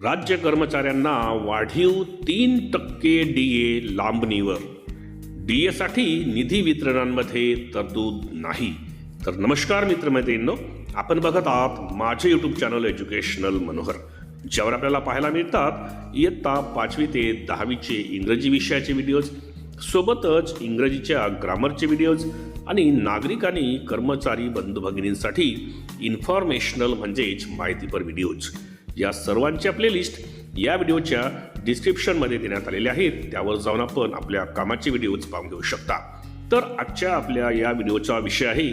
राज्य कर्मचाऱ्यांना वाढीव तीन टक्के डी ए लांबणीवर. डी एसाठी निधी वितरणांमध्ये तरतूद नाही. तर नमस्कार मित्रमैत्रिणींनो आपण बघत आहात माझे यूट्यूब चॅनल एज्युकेशनल मनोहर. ज्यावर आपल्याला पाहायला मिळतात इयत्ता पाचवी ते दहावीचे इंग्रजी विषयाचे व्हिडिओज सोबतच इंग्रजीच्या ग्रामरचे व्हिडिओज आणि नागरिकांनी कर्मचारी बंधू भगिनींसाठी इन्फॉर्मेशनल म्हणजेच माहितीपर व्हिडिओज या सर्वांच्या प्लेलिस्ट या व्हिडिओच्या डिस्क्रिप्शनमध्ये देण्यात आलेल्या आहेत. त्यावर जाऊन आपण आपल्या कामाचे व्हिडिओज पाहून घेऊ शकता. तर आजच्या आपल्या या व्हिडिओचा विषय आहे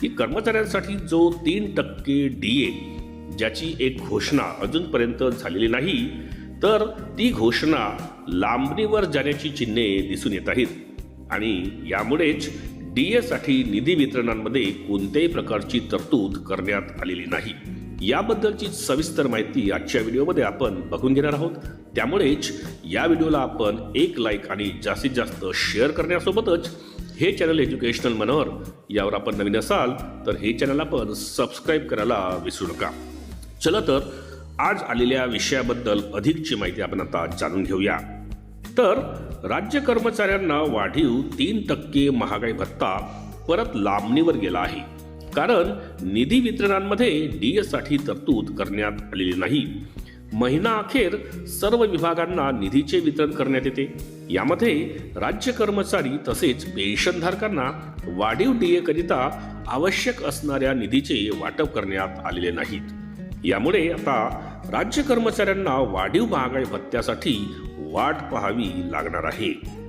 की कर्मचाऱ्यांसाठी जो तीन टक्के डी ए ज्याची एक घोषणा अजूनपर्यंत झालेली नाही तर ती घोषणा लांबणीवर जाण्याची चिन्हे दिसून येत आहेत. आणि यामुळेच डी एसाठी निधी वितरणांमध्ये कोणत्याही प्रकारची तरतूद करण्यात आलेली नाही. याबद्दलची सविस्तर माहिती आजच्या व्हिडिओमध्ये आपण बघून घेणार आहोत. त्यामुळेच या व्हिडिओला आपण एक लाईक आणि जास्तीत जास्त शेअर करण्यासोबतच हे चॅनल एज्युकेशनल मनोहर यावर आपण नवीन असाल तर हे चॅनल आपण सबस्क्राईब करायला विसरू नका. चला तर आज आलेल्या विषयाबद्दल अधिकची माहिती आपण आता जाणून घेऊया. तर राज्य कर्मचाऱ्यांना वाढीव तीन टक्के महागाई भत्ता परत लांबणीवर गेला आहे. कारण निधी वितरणांमध्ये डी साठी तरतूद करण्यात आलेली नाही. महिना अखेर सर्व विभागांना निधीचे वितरण करण्यात येते. यामध्ये राज्य कर्मचारी तसेच पेन्शनधारकांना वाढीव डी करिता आवश्यक असणाऱ्या निधीचे वाटप करण्यात आलेले नाहीत. यामुळे आता राज्य कर्मचाऱ्यांना वाढीव महागाई भत्त्यासाठी वाट पाहावी लागणार आहे.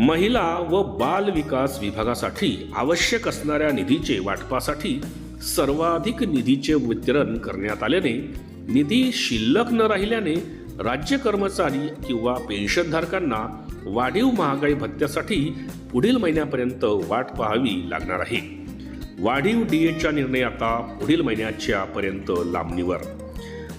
महिला व बाल विकास विभागासाठी आवश्यक असणाऱ्या निधीचे वाटपासाठी सर्वाधिक निधीचे वितरण करण्यात आल्याने निधी शिल्लक न राहिल्याने राज्य कर्मचारी किंवा पेन्शनधारकांना वाढीव महागाई भत्त्यासाठी पुढील महिन्यापर्यंत वाट पाहावी लागणार आहे. वाढीव डीएच्या निर्णय आता पुढील महिन्याच्या पर्यंत लांबणीवर.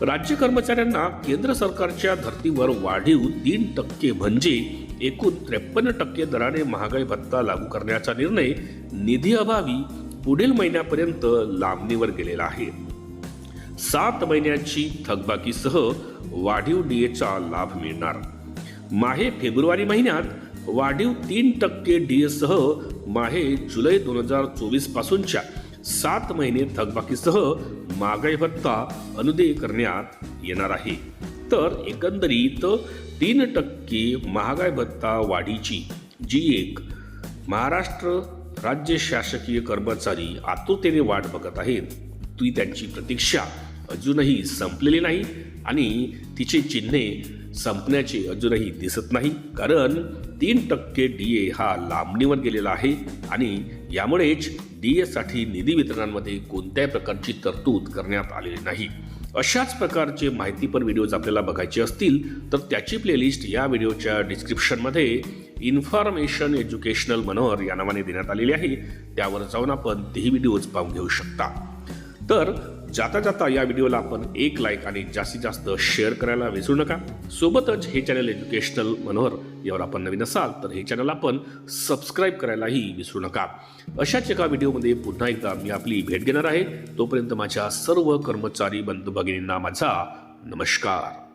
राज्य कर्मचाऱ्यांना केंद्र सरकारच्या धर्तीवर वाढीव तीन टक्के म्हणजे एकूण त्रेपन्न टक्के दराने महागाई भत्ता लागू करण्याचा निर्णय निधी अभावी पुढील महिन्यापर्यंत लांबणीवर गेलेला आहे. सात महिन्यांची थकबाकीसह वाढीव डीएचा लाभ मिळणार. माहे फेब्रुवारी महिन्यात वाढीव तीन टक्के डीएसह माहे जुलै दोन हजार चोवीस पासूनच्या सात महिने थकबाकीसह महागाई भत्ता अनुदेय करण्यात येणार आहे. तर एकंदरीत तीन टक्के महागाई भत्ता वाढीची जी एक महाराष्ट्र राज्य शासकीय कर्मचारी आतुरतेने वाट बघत आहेत. ती त्यांची प्रतीक्षा अजूनही संपलेली नाही आणि तिचे चिन्हे संपण्याचे अजूनही दिसत नाही. कारण तीन टक्के डी ए हा लांबणीवर गेलेला आहे आणि यामुळेच डी एसाठी निधी वितरणांमध्ये कोणत्याही प्रकारची तरतूद करण्यात आलेली नाही. अशाच प्रकारचे माहितीपर व्हिडिओज आपल्याला बघायचे असतील तर त्याची प्लेलिस्ट या व्हिडिओच्या डिस्क्रिप्शनमध्ये इन्फॉर्मेशन एज्युकेशनल मनोहर या नावाने देण्यात आलेली आहे. त्यावर जाऊन आपण तेही व्हिडिओज पाहून घेऊ शकता. तर जाता जाता या व्हिडिओला आपण एक लाईक आणि जास्तीत जास्त शेअर करायला विसरू नका. सोबतच हे चॅनल एज्युकेशनल मनोहर यावर आपण नवीन असाल तर हे चॅनल आपण सबस्क्राईब करायलाही विसरू नका. अशाच एका व्हिडिओमध्ये पुन्हा एकदा मी आपली भेट घेणार आहे. तोपर्यंत माझ्या सर्व कर्मचारी बंधू भगिनींना माझा नमस्कार.